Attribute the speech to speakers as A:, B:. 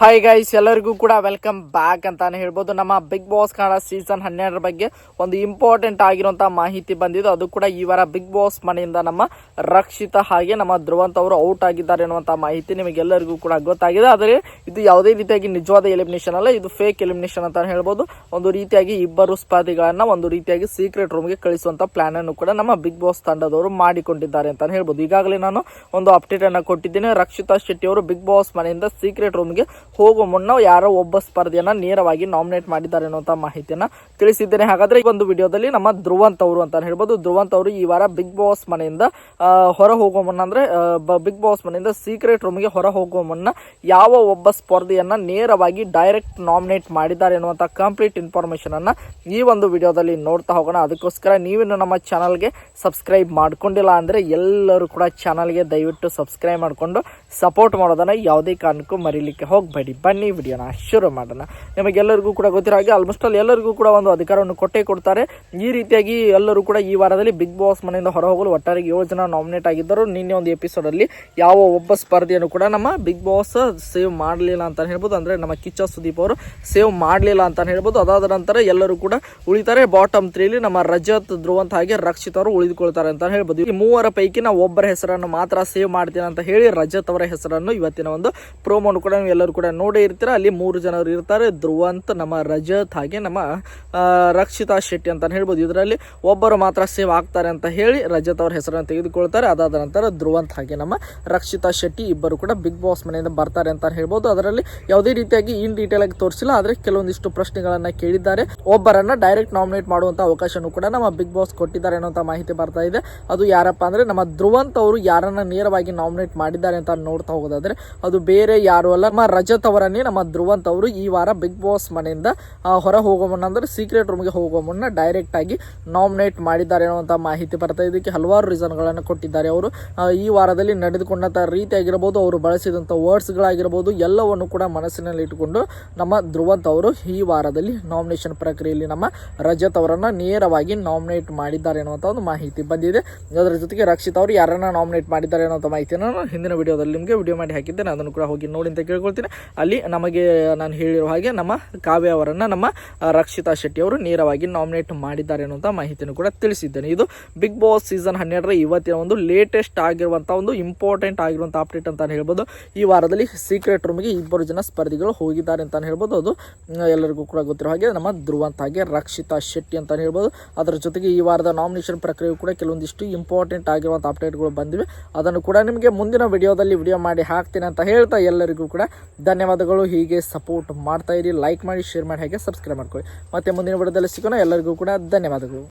A: Hi guys ಎಲ್ಲರಿಗೂ ಕೂಡ welcome back ಅಂತಾನೆ ಹೇಳ್ಬೋದು. ನಮ್ಮ ಬಿಗ್ ಬಾಸ್ ಕನ್ನಡ ಸೀಸನ್ ಹನ್ನೆರಡರ ಬಗ್ಗೆ ಒಂದು ಇಂಪಾರ್ಟೆಂಟ್ ಆಗಿರುವಂತಹ ಮಾಹಿತಿ ಬಂದಿದ್ದು, ಅದು ಕೂಡ ಈ ವಾರ ಬಿಗ್ ಬಾಸ್ ಮನೆಯಿಂದ ನಮ್ಮ ರಕ್ಷಿತ ಹಾಗೆ ನಮ್ಮ ಧ್ರುವಂತ ಅವರು ಔಟ್ ಆಗಿದ್ದಾರೆ ಅನ್ನುವಂತಹ ಮಾಹಿತಿ ನಿಮಗೆಲ್ಲರಿಗೂ ಕೂಡ ಗೊತ್ತಾಗಿದೆ. ಆದರೆ ಇದು ಯಾವುದೇ ರೀತಿಯಾಗಿ ನಿಜವಾದ ಎಲಿಮಿನೇಷನ್ ಅಲ್ಲ, ಇದು ಫೇಕ್ ಎಲಿಮಿನೇಷನ್ ಅಂತಾನೆ ಹೇಳ್ಬೋದು. ಒಂದು ರೀತಿಯಾಗಿ ಇಬ್ಬರು ಸ್ಪರ್ಧಿಗಳನ್ನ ಒಂದು ರೀತಿಯಾಗಿ ಸೀಕ್ರೆಟ್ ರೂಮ್ಗೆ ಕಳಿಸುವಂತ ಪ್ಲಾನ್ ಅನ್ನು ಕೂಡ ನಮ್ಮ ಬಿಗ್ ಬಾಸ್ ತಂಡದವರು ಮಾಡಿಕೊಂಡಿದ್ದಾರೆ ಅಂತಾನೆ ಹೇಳ್ಬೋದು. ಈಗಾಗಲೇ ನಾನು ಒಂದು ಅಪ್ಡೇಟ್ ಅನ್ನ ಕೊಟ್ಟಿದ್ದೇನೆ. ರಕ್ಷಿತಾ ಶೆಟ್ಟಿ ಅವರು ಬಿಗ್ ಬಾಸ್ ಮನೆಯಿಂದ ಸೀಕ್ರೆಟ್ ರೂಮ್ಗೆ ಹೋಗುವ ಮುನ್ನ ಯಾರೋ ಒಬ್ಬ ಸ್ಪರ್ಧೆಯನ್ನ ನೇರವಾಗಿ ನಾಮಿನೇಟ್ ಮಾಡಿದ್ದಾರೆ ಅನ್ನುವಂತ ಮಾಹಿತಿಯನ್ನ ತಿಳಿಸಿದ್ದೇನೆ. ಹಾಗಾದ್ರೆ ಈ ಒಂದು ವಿಡಿಯೋದಲ್ಲಿ ನಮ್ಮ ಧ್ರುವಂತ್ ಅವರು ಅಂತ ಹೇಳ್ಬೋದು. ಧ್ರುವಂತ್ ಅವರು ಈ ವಾರ ಬಿಗ್ ಬಾಸ್ ಮನೆಯಿಂದ ಹೊರ ಹೋಗುವ ಮುನ್ನ ಅಂದ್ರೆ ಬಿಗ್ ಬಾಸ್ ಮನೆಯಿಂದ ಸೀಕ್ರೆಟ್ ರೂಮ್ಗೆ ಹೊರ ಹೋಗುವ ಮುನ್ನ ಯಾವ ಒಬ್ಬ ಸ್ಪರ್ಧೆಯನ್ನು ನೇರವಾಗಿ ಡೈರೆಕ್ಟ್ ನಾಮಿನೇಟ್ ಮಾಡಿದ್ದಾರೆ ಅನ್ನುವಂತ ಕಂಪ್ಲೀಟ್ ಇನ್ಫಾರ್ಮೇಶನ್ ಅನ್ನ ಈ ಒಂದು ವಿಡಿಯೋದಲ್ಲಿ ನೋಡ್ತಾ ಹೋಗೋಣ. ಅದಕ್ಕೋಸ್ಕರ ನೀವೇನು ನಮ್ಮ ಚಾನಲ್ಗೆ ಸಬ್ಸ್ಕ್ರೈಬ್ ಮಾಡ್ಕೊಂಡಿಲ್ಲ ಅಂದ್ರೆ ಎಲ್ಲರೂ ಕೂಡ ಚಾನಲ್ಗೆ ದಯವಿಟ್ಟು ಸಬ್ಸ್ಕ್ರೈಬ್ ಮಾಡಿಕೊಂಡು ಸಪೋರ್ಟ್ ಮಾಡೋದನ್ನ ಯಾವುದೇ ಕಾರಣಕ್ಕೂ ಮರೀಲಿಕ್ಕೆ ಹೋಗಬೇಡಿ ಬನ್ನಿ ವಿಡಿಯೋನ ಶುರು ಮಾಡೋಣ. ನಿಮಗೆಲ್ಲರಿಗೂ ಕೂಡ ಗೊತ್ತಿರೋ ಹಾಗೆ ಆಲ್ಮೋಸ್ಟ್ ಅಲ್ಲಿ ಎಲ್ಲರಿಗೂ ಕೂಡ ಒಂದು ಅಧಿಕಾರವನ್ನು ಕೊಟ್ಟೇ ಕೊಡ್ತಾರೆ. ಈ ರೀತಿಯಾಗಿ ಎಲ್ಲರೂ ಕೂಡ ಈ ವಾರದಲ್ಲಿ ಬಿಗ್ ಬಾಸ್ ಮನೆಯಿಂದ ಹೊರಹೋಗಲು ಒಟ್ಟಾರೆ ಏಳು ಜನ ನಾಮಿನೇಟ್ ಆಗಿದ್ದರು. ನಿನ್ನೆ ಒಂದು ಎಪಿಸೋಡ್ ಅಲ್ಲಿ ಯಾವ ಒಬ್ಬ ಸ್ಪರ್ಧೆಯನ್ನು ಕೂಡ ನಮ್ಮ ಬಿಗ್ ಬಾಸ್ ಸೇವ್ ಮಾಡಲಿಲ್ಲ ಅಂತ ಹೇಳ್ಬೋದು. ಅಂದ್ರೆ ನಮ್ಮ ಕಿಚ್ಚ ಸುದೀಪ್ ಅವರು ಸೇವ್ ಮಾಡಲಿಲ್ಲ ಅಂತ ಹೇಳ್ಬೋದು. ಅದಾದ ನಂತರ ಎಲ್ಲರೂ ಕೂಡ ಉಳಿತಾರೆ. ಬಾಟಮ್ ತ್ರೀಲಿ ನಮ್ಮ ರಜತ್, ಧ್ರುವಂತ ಹಾಗೆ ರಕ್ಷಿತ್ ಅವರು ಉಳಿದುಕೊಳ್ತಾರೆ ಅಂತ ಹೇಳ್ಬೋದು. ಈ ಮೂವರ ಪೈಕಿ ನಾವು ಒಬ್ಬರ ಹೆಸರನ್ನು ಮಾತ್ರ ಸೇವ್ ಮಾಡ್ತೀನಿ ಅಂತ ಹೇಳಿ ರಜತ್ ಅವರ ಹೆಸರನ್ನು ಇವತ್ತಿನ ಒಂದು ಪ್ರೋಮೋನು ಕೂಡ ನೀವು ಎಲ್ಲರೂ ಕೂಡ ನೋಡೇ ಇರ್ತೀರ? ಅಲ್ಲಿ ಮೂರು ಜನರು ಇರ್ತಾರೆ. ಧ್ರುವಂತ್ ನಮ್ಮ ರಜತ್ ಹಾಗೆ ನಮ್ಮ ರಕ್ಷಿತಾ ಶೆಟ್ಟಿ ಅಂತ ಹೇಳ್ಬೋದು. ಇದರಲ್ಲಿ ಒಬ್ಬರು ಮಾತ್ರ ಸೇವ್ ಆಗ್ತಾರೆ ಅಂತ ಹೇಳಿ ರಜತ್ ಅವರ ಹೆಸರನ್ನು ತೆಗೆದುಕೊಳ್ತಾರೆ. ಅದಾದ ನಂತರ ಧ್ರುವಂತ್ ಹಾಗೆ ನಮ್ಮ ರಕ್ಷಿತಾ ಶೆಟ್ಟಿ ಇಬ್ಬರು ಕೂಡ ಬಿಗ್ ಬಾಸ್ ಮನೆಯಿಂದ ಬರ್ತಾರೆ ಅಂತ ಹೇಳ್ಬೋದು. ಅದರಲ್ಲಿ ಯಾವುದೇ ರೀತಿಯಾಗಿ ಇನ್ ಡೀಟೇಲ್ ಆಗಿ ತೋರಿಸಿಲ್ಲ. ಆದರೆ ಕೆಲವೊಂದಿಷ್ಟು ಪ್ರಶ್ನೆಗಳನ್ನ ಕೇಳಿದ್ದಾರೆ. ಒಬ್ಬರನ್ನ ಡೈರೆಕ್ಟ್ ನಾಮಿನೇಟ್ ಮಾಡುವಂತ ಅವಕಾಶನೂ ಕೂಡ ನಮ್ಮ ಬಿಗ್ ಬಾಸ್ ಕೊಟ್ಟಿದ್ದಾರೆ ಅನ್ನೋಂಥ ಮಾಹಿತಿ ಬರ್ತಾ ಇದೆ. ಅದು ಯಾರಪ್ಪ ಅಂದ್ರೆ ನಮ್ಮ ಧ್ರುವಂತ್ ಅವರು ಯಾರನ್ನ ನೇರವಾಗಿ ನಾಮಿನೇಟ್ ಮಾಡಿದ್ದಾರೆ ಅಂತ ನೋಡ್ತಾ ಹೋಗೋದಾದ್ರೆ ಅದು ಬೇರೆ ಯಾರು ಅಲ್ಲ. ನಮ್ಮ ರಜತ್ ಅವರನ್ನೇ ನಮ್ಮ ಧ್ರುವಂತ್ ಅವರು ಈ ವಾರ ಬಿಗ್ ಬಾಸ್ ಮನೆಯಿಂದ ಹೊರ ಹೋಗೋ ಮುನ್ನ, ಅಂದ್ರೆ ಸೀಕ್ರೆಟ್ ರೂಮ್ಗೆ ಹೋಗೋ ಮುನ್ನ ಡೈರೆಕ್ಟ್ ಆಗಿ ನಾಮಿನೇಟ್ ಮಾಡಿದ್ದಾರೆ ಅನ್ನುವಂಥ ಮಾಹಿತಿ ಬರ್ತಾ ಇದಕ್ಕೆ ಹಲವಾರು ರೀಸನ್ಗಳನ್ನು ಕೊಟ್ಟಿದ್ದಾರೆ ಅವರು. ಈ ವಾರದಲ್ಲಿ ನಡೆದುಕೊಂಡಂಥ ರೀತಿ ಆಗಿರ್ಬೋದು ಅವರು ಬಳಸಿದಂಥ ವರ್ಡ್ಸ್ಗಳಾಗಿರ್ಬೋದು ಎಲ್ಲವನ್ನು ಕೂಡ ಮನಸ್ಸಿನಲ್ಲಿ ಇಟ್ಟುಕೊಂಡು ನಮ್ಮ ಧ್ರುವಂತ್ ಅವರು ಈ ವಾರದಲ್ಲಿ ನಾಮಿನೇಷನ್ ಪ್ರಕ್ರಿಯೆಯಲ್ಲಿ ನಮ್ಮ ರಜತ್ ಅವರನ್ನು ನೇರವಾಗಿ ನಾಮಿನೇಟ್ ಮಾಡಿದ್ದಾರೆ ಅನ್ನುವಂಥ ಒಂದು ಮಾಹಿತಿ ಬಂದಿದೆ. ಅದರ ಜೊತೆಗೆ ರಕ್ಷಿತ್ ಅವರು ಯಾರನ್ನ ನಾಮಿನೇಟ್ ಮಾಡಿದ್ದಾರೆ ಅನ್ನೋಂಥ ಮಾಹಿತಿಯನ್ನು ನಾನು ಹಿಂದಿನ ವಿಡಿಯೋದಲ್ಲಿ ನಿಮಗೆ ವಿಡಿಯೋ ಮಾಡಿ ಹಾಕಿದ್ದೇನೆ. ಅದನ್ನು ಕೂಡ ಹೋಗಿ ನೋಡಿ ಅಂತ ಕೇಳ್ಕೊಳ್ತೀನಿ. ಅಲ್ಲಿ ನಮಗೆ ನಾನು ಹೇಳಿರೋ ಹಾಗೆ ನಮ್ಮ ಕಾವ್ಯ ಅವರನ್ನು ನಮ್ಮ ರಕ್ಷಿತಾ ಶೆಟ್ಟಿ ಅವರು ನೇರವಾಗಿ ನಾಮಿನೇಟ್ ಮಾಡಿದ್ದಾರೆ ಅನ್ನುವಂಥ ಮಾಹಿತಿಯನ್ನು ಕೂಡ ತಿಳಿಸಿದ್ದೇನೆ. ಇದು ಬಿಗ್ ಬಾಸ್ ಸೀಸನ್ ಹನ್ನೆರಡರ ಇವತ್ತಿನ ಒಂದು ಲೇಟೆಸ್ಟ್ ಆಗಿರುವಂಥ ಒಂದು ಇಂಪಾರ್ಟೆಂಟ್ ಆಗಿರುವಂಥ ಅಪ್ಡೇಟ್ ಅಂತ ಹೇಳ್ಬೋದು. ಈ ವಾರದಲ್ಲಿ ಸೀಕ್ರೆಟ್ ರೂಮ್ಗೆ ಇಬ್ಬರು ಜನ ಸ್ಪರ್ಧಿಗಳು ಹೋಗಿದ್ದಾರೆ ಅಂತ ಹೇಳ್ಬೋದು. ಅದು ಎಲ್ಲರಿಗೂ ಕೂಡ ಗೊತ್ತಿರೋ ಹಾಗೆ ನಮ್ಮ ಧ್ರುವಂತ ಹಾಗೆ ರಕ್ಷಿತಾ ಶೆಟ್ಟಿ ಅಂತ ಹೇಳ್ಬೋದು. ಅದರ ಜೊತೆಗೆ ಈ ವಾರದ ನಾಮಿನೇಷನ್ ಪ್ರಕ್ರಿಯೆ ಕೂಡ ಕೆಲವೊಂದಿಷ್ಟು ಇಂಪಾರ್ಟೆಂಟ್ ಆಗಿರುವಂಥ ಅಪ್ಡೇಟ್ಗಳು ಬಂದಿವೆ. ಅದನ್ನು ಕೂಡ ನಿಮಗೆ ಮುಂದಿನ ವಿಡಿಯೋದಲ್ಲಿ ವಿಡಿಯೋ ಮಾಡಿ ಹಾಕ್ತೀನಿ ಅಂತ ಹೇಳ್ತಾ ಎಲ್ಲರಿಗೂ ಕೂಡ ಧನ್ಯವಾದಗಳು. ಹೀಗೆ ಸಪೋರ್ಟ್ ಮಾಡ್ತಾ ಇರಿ ಲೈಕ್ ಮಾಡಿ ಶೇರ್ ಮಾಡಿ, ಹಾಗೆ ಸಬ್ಸ್ಕ್ರೈಬ್ ಮಾಡ್ಕೊಳ್ಳಿ. ಮತ್ತೆ ಮುಂದಿನ ವಿಡಿಯೋದಲ್ಲಿ ಸಿಗೋಣ. ಎಲ್ಲರಿಗೂ ಕೂಡ ಧನ್ಯವಾದಗಳು.